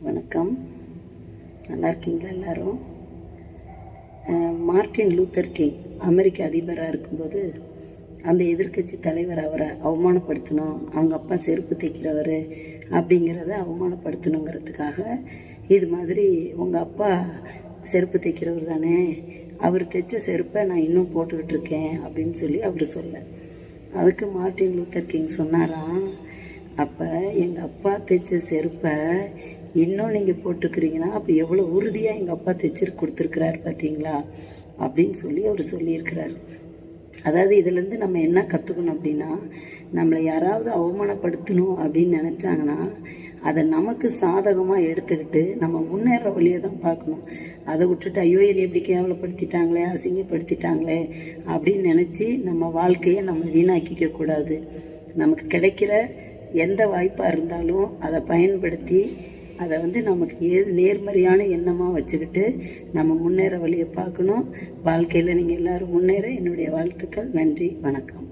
வணக்கம். நல்லா இருக்கீங்களா எல்லாரும்? மார்ட்டின் லூத்தர் கிங் அமெரிக்க அதிபராக இருக்கும்போது அந்த எதிர்க்கட்சி தலைவர் அவரை அவமானப்படுத்தணும் அவங்க அப்பா செருப்பு தைக்கிறவர் அப்படிங்கிறத அவமானப்படுத்தணுங்கிறதுக்காக இது மாதிரி உங்கள் அப்பா செருப்பு தைக்கிறவர் தானே அவர் தைச்ச செருப்பை நான் இன்னும் போட்டுக்கிட்டு இருக்கேன் அப்படின்னு சொல்லி அவர் சொல்ல. அதுக்கு மார்ட்டின் லூத்தர் கிங் சொன்னாராம் அப்போ எங்கள் அப்பா தைச்ச செருப்பை இன்னும் நீங்கள் போட்டிருக்கிறீங்கன்னா அப்போ எவ்வளோ உறுதியாக எங்கள் அப்பா தைச்சிரு கொடுத்துருக்குறாரு பார்த்தீங்களா அப்படின்னு சொல்லி அவர் சொல்லியிருக்கிறாரு. அதாவது இதுலேருந்து நம்ம என்ன கற்றுக்கணும் அப்படின்னா நம்மளை யாராவது அவமானப்படுத்தணும் அப்படின்னு நினச்சாங்கன்னா அதை நமக்கு சாதகமாக எடுத்துக்கிட்டு நம்ம முன்னேற வழியை தான் பார்க்கணும். அதை விட்டுட்டு ஐயோ என்னை எப்படி கேவலப்படுத்திட்டாங்களே அசிங்கப்படுத்திட்டாங்களே அப்படின்னு நினச்சி நம்ம வாழ்க்கையை நம்ம வீணாக்கிக்க கூடாது. நமக்கு கிடைக்கிற எந்த வாய்ப்பாக இருந்தாலும் அதை பயன்படுத்தி அதை வந்து நமக்கு ஏ நேர்மறையான எண்ணமாக வச்சுக்கிட்டு நம்ம முன்னேற வழியை பார்க்கணும். வாழ்க்கையில் நீங்கள் எல்லாரும் முன்னேற என்னுடைய வாழ்த்துக்கள். நன்றி. வணக்கம்.